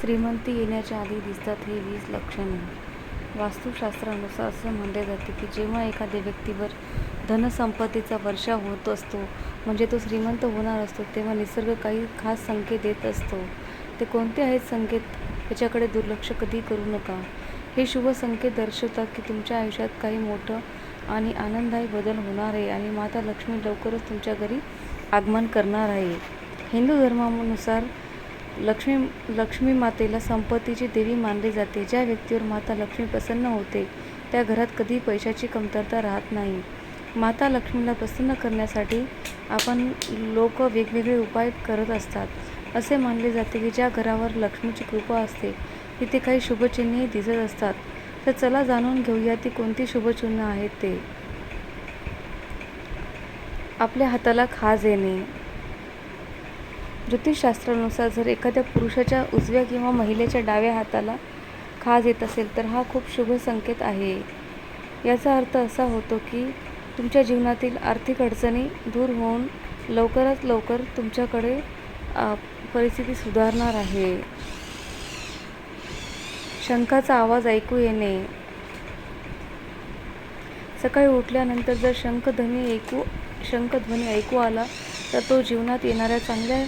श्रीमंती येण्याच्या आधी दिसतात हे वीस लक्षणे. वास्तुशास्त्रानुसार असं मानले जाते की जेव्हा एखाद्या व्यक्तीवर धनसंपत्तीचा वर्षाव होत असतो म्हणजे तो श्रीमंत होणार असतो तेव्हा निसर्ग काही खास संकेत देत असतो. ते कोणते आहेत संकेत? याच्याकडे दुर्लक्ष कधी करू नका. हे शुभ संकेत दर्शवतात की तुमच्या आयुष्यात काही मोठं आणि आनंददायी बदल होणार आहे आणि माता लक्ष्मी लवकरच तुमच्या घरी आगमन करणार आहे. हिंदू धर्मानुसार लक्ष्मी लक्ष्मी मातेला संपत्तीची देवी मानली जाते. ज्या व्यक्तीवर माता लक्ष्मी प्रसन्न होते त्या घरात कधी पैशाची कमतरता राहत नाही. माता लक्ष्मीला प्रसन्न करण्यासाठी आपण लोक वेगवेगळे उपाय करत असतात. असे मानले जाते की ज्या घरावर लक्ष्मीची कृपा असते तिथे काही शुभचिन्हेही दिसत असतात. तर चला जाणून घेऊया ती कोणती शुभचिन्ह आहेत ते. आपल्या हाताला खाज येणे. ज्योतिषशास्त्रानुसार जर एखाद्या पुरुषाच्या उजव्या किंवा महिलेच्या डाव्या हाताला खाज येत असेल तर हा खूप शुभ संकेत आहे. याचा अर्थ असा होतो की तुमच्या जीवनातील आर्थिक अडचणी दूर होऊन लवकरात लवकर तुमच्याकडे परिस्थिती सुधारणार आहे. शंखाचा आवाज ऐकू येणे. सकाळी उठल्यानंतर जर शंखध्वनी ऐकू शंखध्वनी ऐकू आला तर तो जीवनात येणाऱ्या चांगल्या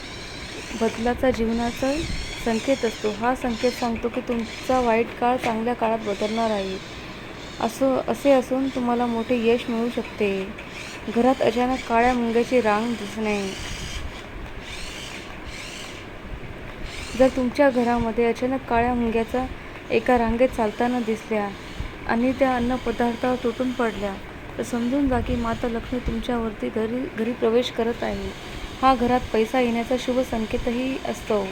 बदलाचा जीवनाचा संकेत असतो. हा संकेत सांगतो की तुमचा वाईट काळ चांगल्या काळात बदलणार आहे. असं असे असून तुम्हाला मोठे यश मिळू शकते. घरात अचानक काळ्या मुंग्याची रांग दिसणे. जर तुमच्या घरामध्ये अचानक काळ्या मुंग्याचा एका रांगेत चालताना दिसल्या आणि त्या अन्नपदार्थावर तुटून पडल्या तर समजून जा की माता लक्ष्मी तुमच्यावरती घरी घरी प्रवेश करत आहे. हा घरात पैसा येण्याचा शुभ संकेतही असतो.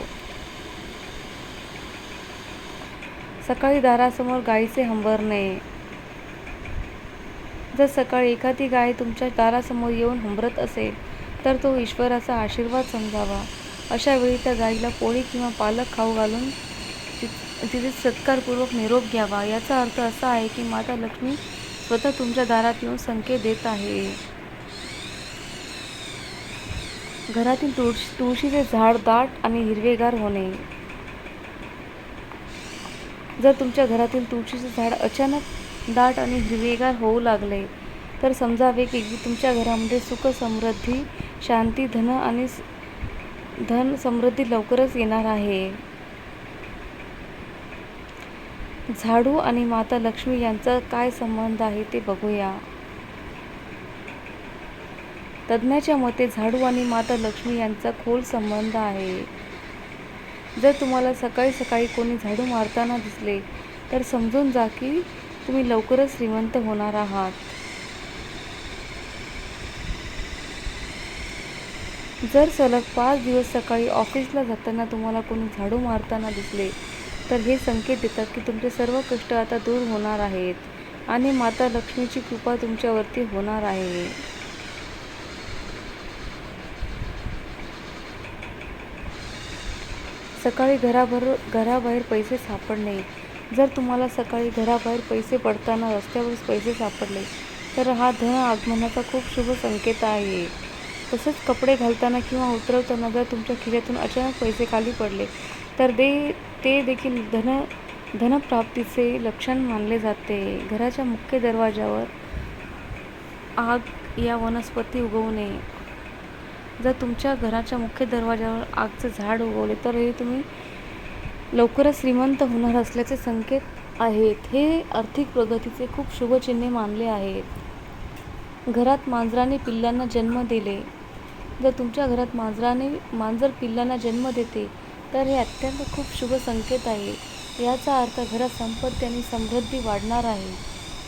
सकाळी दारासमोर गाईचे हंबरणे. जर सकाळी एखादी गाय तुमच्या दारासमोर येऊन हंबरत असेल तर तो ईश्वराचा आशीर्वाद समजावा. अशा वेळी त्या गाईला पोळी किंवा पालक खाऊ घालून तिथे सत्कारपूर्वक निरोप घ्यावा. याचा अर्थ असा आहे की माता लक्ष्मी स्वतः तुमच्या दारात येऊन संकेत देत आहे. घरातील तुळशी तुळशीचे झाड दाट आणि हिरवेगार होणे. जर तुमच्या घरातील तुळशीचे झाड अचानक दाट आणि हिरवेगार होऊ लागले तर समजावे की तुमच्या घरामध्ये सुख समृद्धी शांती धन आणि धन समृद्धी लवकरच येणार आहे. झाडू आणि माता लक्ष्मी यांचा काय संबंध आहे ते बघूया. तज्ज्ञाच्या मते झाडू आणि माता लक्ष्मी यांचा खोल संबंध आहे. जर तुम्हाला सकाळी सकाळी कोणी झाडू मारताना दिसले तर समजून जा की तुम्ही लवकरच श्रीमंत होणार आहात. जर सलग पाच दिवस सकाळी ऑफिसला जाताना तुम्हाला कोणी झाडू मारताना दिसले तर हे संकेत देतात की तुमचे सर्व कष्ट आता दूर होणार आहेत आणि माता लक्ष्मीची कृपा तुमच्यावरती होणार आहे. सकाळी घराभर घराबाहेर पैसे सापडणे जर तुम्हाला सकाळी घराबाहेर पैसे पडताना रस्त्यावरच पैसे सापडले तर हा धन आगमनाचा खूप शुभ संकेत आहे. तसेच कपडे घालताना किंवा उतरवताना जर तुमच्या खिशातून अचानक पैसे खाली पडले तर दे ते देखील धन धनप्राप्तीचे लक्षण मानले जाते. घराच्या मुख्य दरवाजावर आग या वनस्पती उगवणे. जर तुमच्या घराच्या मुख्य दरवाजावर आगचं झाड उगवले तर हे तुम्ही लवकरच श्रीमंत होणार असल्याचे संकेत आहेत. हे आर्थिक प्रगतीचे खूप शुभचिन्हे मानले आहेत. घरात मांजराने पिल्लांना जन्म दिले. जर तुमच्या घरात मांजराने मांजर पिल्लांना जन्म देते तर हे अत्यंत खूप शुभ संकेत आहे. याचा अर्थ घरात संपत्ती आणि समृद्धी वाढणार आहे.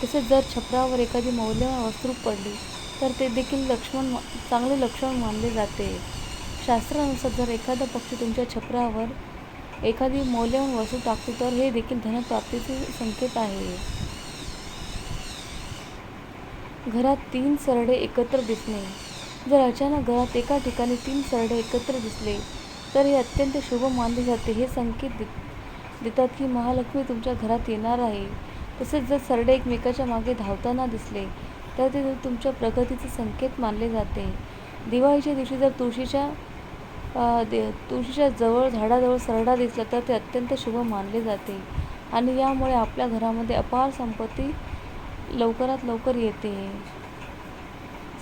तसेच जर छपरावर एखादी मौल्यवान वस्तू पडली तर ते देखील लक्ष्मण मा- चांगले लक्षण मानले जाते. शास्त्रानुसार जर एखादा पक्षी तुमच्या छपरावर एखादी मौल्यवान वस्तू टाकतो तर हे देखील धनप्राप्तीचे संकेत आहे. घरात तीन सरडे एकत्र दिसणे. जर अचानक घरात एका ठिकाणी तीन सरडे एकत्र दिसले तर हे अत्यंत शुभ मानले जाते. हे संकेत दे देतात की महालक्ष्मी तुमच्या घरात येणार आहे. तसेच जर सरडे एकमेकाच्या मागे धावताना दिसले तर ते तुमच्या प्रगतीचे संकेत मानले जाते. दिवाळीच्या दिवशी जर तुळशीच्या दे तुळशीच्या जवळ झाडाजवळ सरडा दिसला तर ते अत्यंत शुभ मानले जाते. आणि यामुळे आपल्या घरामध्ये अपार संपत्ती लवकरात लवकर येते.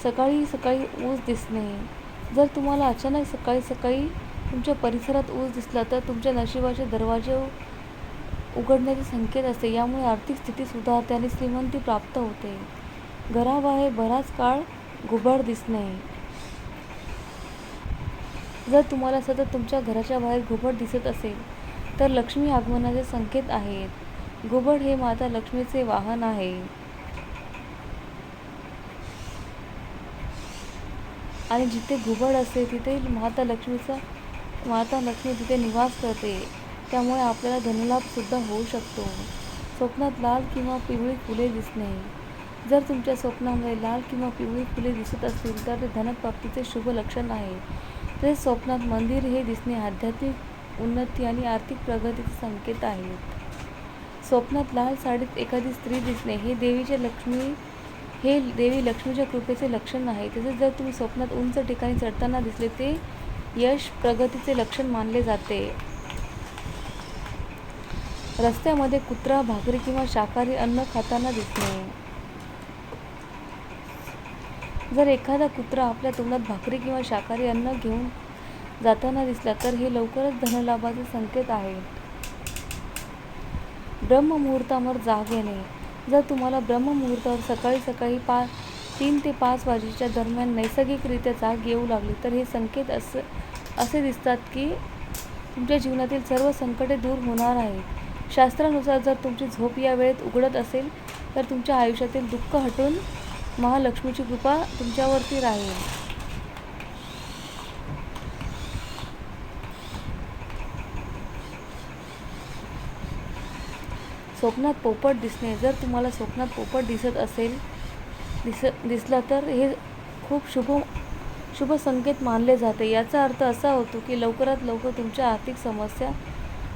सकाळी सकाळी ऊस दिसणे. जर तुम्हाला अचानक सकाळी सकाळी तुमच्या परिसरात ऊस दिसला तर तुमच्या नशिबाचे दरवाजे उघडण्याचे संकेत असते. यामुळे आर्थिक स्थिती सुधारते आणि श्रीमंती प्राप्त होते. घराबाहेर बराच काळ घुबड दिसणे जर तुम्हाला सतत तुमच्या घराच्या बाहेर घुबड दिसत असेल तर लक्ष्मी आगमनाचे संकेत आहेत. घुबड हे माता लक्ष्मीचे वाहन आहे. आणि जिथे घुबड असते तिथे माता लक्ष्मीचा माता लक्ष्मी तिथे निवास करते. त्यामुळे आपल्याला धनलाभ सुद्धा होऊ शकतो. स्वप्नात लाल किंवा पिवळी फुले दिसणे जर तुमच्या स्वप्नामध्ये लाल किंवा पिवळी फुले दिसत असतील तर ते धनप्राप्तीचे शुभ लक्षण आहे. तसेच स्वप्नात मंदिर हे दिसणे आध्यात्मिक उन्नती आणि आर्थिक प्रगतीचे संकेत आहेत. स्वप्नात लाल साडीत एखादी स्त्री दिसणे हे देवीच्या लक्ष्मी हे देवी लक्ष्मीच्या कृपेचे लक्षण आहे. तसेच जर तुम्ही स्वप्नात उंच ठिकाणी चढताना दिसले ते यश प्रगतीचे लक्षण मानले जाते. रस्त्यामध्ये कुत्रा भाकरी किंवा शाकाहारी अन्न खाताना दिसणे. जर एखादा कुत्रा आपल्या तोंडात भाकरी किंवा शाकाहारी अन्न घेऊन जाताना दिसला तर हे लवकरच धनलाभाचे संकेत आहे. ब्रह्ममुहूर्तावर जाग येणे. जर तुम्हाला ब्रह्ममुहूर्तावर सकाळी सकाळी पा तीन ते पाच वाजेच्या दरम्यान नैसर्गिकरित्या जाग येऊ लागली तर हे संकेत असे असे दिसतात की तुमच्या जीवनातील सर्व संकटे दूर होणार आहेत. शास्त्रानुसार जर तुमची झोप या वेळेत उघडत असेल तर तुमच्या आयुष्यातील दुःख हटून महालक्ष्मीची कृपा तुमच्यावरती राहील. स्वप्नात पोपट दिसणे. जर तुम्हाला स्वप्नात पोपट दिसत असेल दिस दिसला तर हे खूप शुभ शुभ संकेत मानले जाते. याचा अर्थ असा होतो की लवकरात लवकर तुमच्या आर्थिक समस्या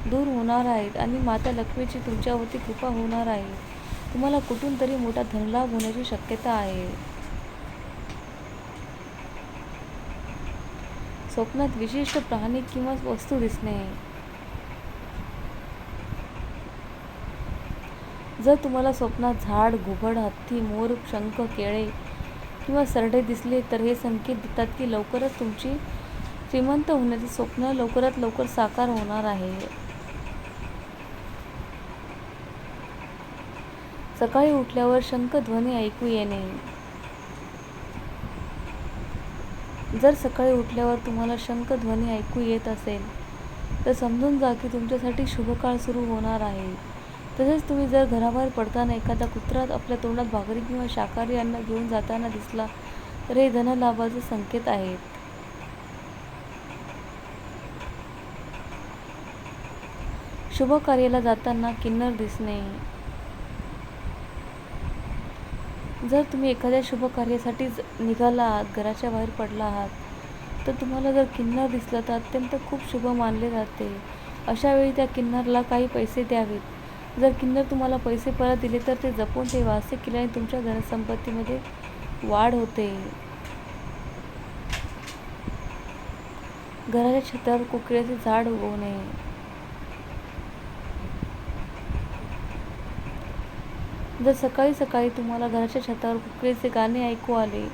दूर होणार आहेत आणि माता लक्ष्मीची तुमच्यावरती कृपा होणार आहे. तुम्हाला कुठून तरी मोठा धनलाभ होण्याची शक्यता आहे. स्वप्नात विशिष्ट प्राणी किंवा वस्तू दिसणे. जर तुम्हाला स्वप्नात झाड घुबड हत्ती मोर शंख केळे किंवा सरडे दिसले तर हे संकेत देतात की लवकरच तुमची श्रीमंत होण्याचे स्वप्न लवकरात लवकर साकार होणार आहे. सकाळी उठल्यावर शंखध्वनी ऐकू येणे. जर सकाळी उठल्यावर तुम्हाला शंखध्वनी ऐकू येत असेल तर समजून जा की तुमच्यासाठी शुभकाळ सुरू होणार आहे. तसेच तुम्ही जर घराबाहेर पडताना एखादा कुत्रा आपल्या तोंडात भाकरी किंवा शाकाहारी अन्न घेऊन जाताना दिसला तर हे धनलाभाचे संकेत आहेत. शुभ कार्याला जाताना किन्नर दिसणे. जर तुम्ही एखाद्या शुभ कार्यासाठी ज- निघाला आहात घराच्या बाहेर पडला आहात तर तुम्हाला जर किन्नर दिसलं तर अत्यंत खूप शुभ मानले जाते. अशा वेळी त्या किन्नरला काही पैसे द्यावेत. जर किन्नर तुम्हाला पैसे परत दिले तर ते जपून ठेवा असे केल्याने तुमच्या धनसंपत्तीमध्ये वाढ होते. घराच्या छतावर कुकड्याचे झाड उगवणे. जर सकाळी सकाळी तुम्हाला घराच्या छतावर कुकरीचे गाणे ऐकू आले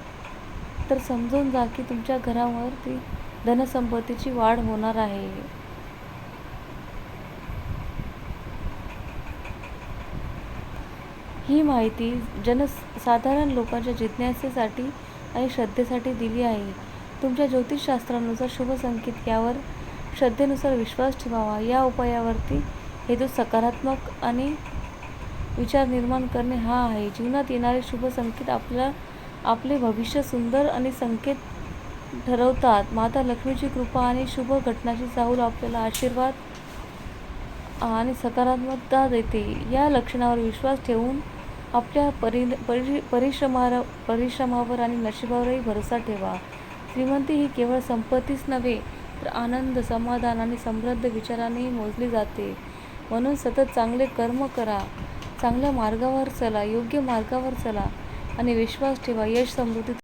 तर समजून जा की तुमच्या घरावरती धनसंपत्तीची वाढ होणार आहे. ही माहिती जनसाधारण लोकांच्या जिज्ञासेसाठी आणि श्रद्धेसाठी दिली आहे. तुमच्या ज्योतिषशास्त्रानुसार शुभ संकेत यावर श्रद्धेनुसार विश्वास ठेवावा. या उपायावरती हेतू सकारात्मक आणि विचार निर्माण करणे हा आहे. जीवनात येणारे शुभ संकेत आपल्या आपले भविष्य सुंदर आणि संकेत ठरवतात. माता लक्ष्मीची कृपा आणि शुभ घटनाची चाहूल आपल्याला आशीर्वाद आणि सकारात्मकता देते. या लक्षणावर विश्वास ठेवून आपल्या परि परि परिश्रमावर परिश्रमावर आणि नशिबावरही भरोसा ठेवा. श्रीमंती ही केवळ संपत्तीच नव्हे तर आनंद समाधान आणि समृद्ध विचारानेही मोजली जाते. म्हणून सतत चांगले कर्म करा. चांगल्या मार्गावर चला योग्य मार्गावर चला आणि विश्वास ठेवा यश समृद्धी